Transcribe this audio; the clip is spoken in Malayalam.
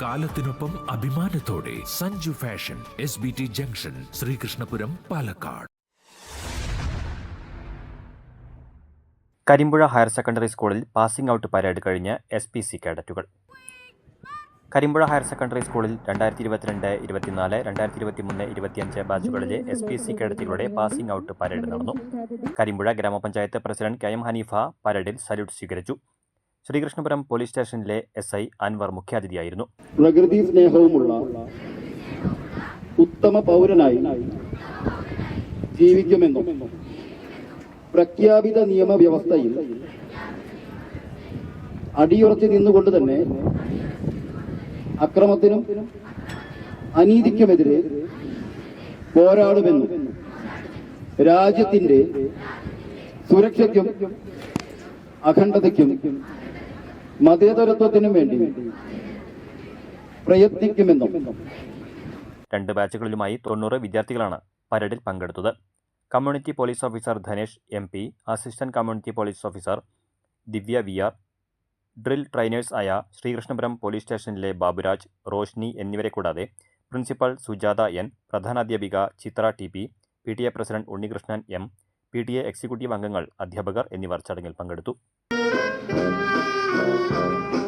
കാലത്തിനൊപ്പം അഭിമാനത്തോടെ Sanju fashion S B T junction Sreekrishnapuram Palakkad. Karimpuzha higher secondary സ്കൂളിൽ പാസിംഗ് ഔട്ട് പരേഡ് കഴിഞ്ഞ് എസ് പി സി കേഡറ്റുകൾ. കരിമ്പുഴ ഹയർ സെക്കൻഡറി സ്കൂളിൽ രണ്ടായിരത്തി ഇരുപത്തിരണ്ട് ഇരുപത്തിനാല് രണ്ടായിരത്തി ഇരുപത്തി മൂന്ന് ഇരുപത്തിയഞ്ച് ബാച്ചുകളിലെ എസ് പി സി കേഡറ്റുകളുടെ പാസിംഗ് ഔട്ട് പരേഡ് നടന്നു. കരിമ്പുഴ ഗ്രാമപഞ്ചായത്ത് പ്രസിഡന്റ് കെ എം ഹനീഫ പരേഡിൽ സല്യൂട്ട് സ്വീകരിച്ചു. ശ്രീകൃഷ്ണപുരം പോലീസ് സ്റ്റേഷനിലെ എസ് ഐ അൻവർ മുഖ്യാതിഥിയായിരുന്നു. പ്രകൃതി സ്നേഹവുമുള്ള ഉത്തമ പൗരനായി ജീവിക്കുമെന്നും പ്രഖ്യാപിത നിയമവ്യവസ്ഥയിൽ അടിയുറച്ചു നിന്നുകൊണ്ട് തന്നെ അക്രമത്തിനും അനീതിക്കുമെതിരെ പോരാടുമെന്നും രാജ്യത്തിന്റെ സുരക്ഷയ്ക്കും അഖണ്ഡതയ്ക്കും മതേതരത്വത്തിനും വേണ്ടി പ്രയത്നിക്കുമെന്നും രണ്ട് ബാച്ചുകളിലുമായി തൊണ്ണൂറ് വിദ്യാർത്ഥികളാണ് പരേഡിൽ പങ്കെടുത്തത്. Community police officer Dhanesh M P assistant community police officer Divya V R drill trainers ആയ ശ്രീകൃഷ്ണപുരം പോലീസ് സ്റ്റേഷനിലെ ബാബുരാജ് റോഷ്നി എന്നിവരെ കൂടാതെ principal Sujatha N പ്രധാനാധ്യാപിക Chitra T P P T A president Unnikrishnan M P T A executive അംഗങ്ങൾ അധ്യാപകർ എന്നിവർ ചടങ്ങിൽ പങ്കെടുത്തു. Música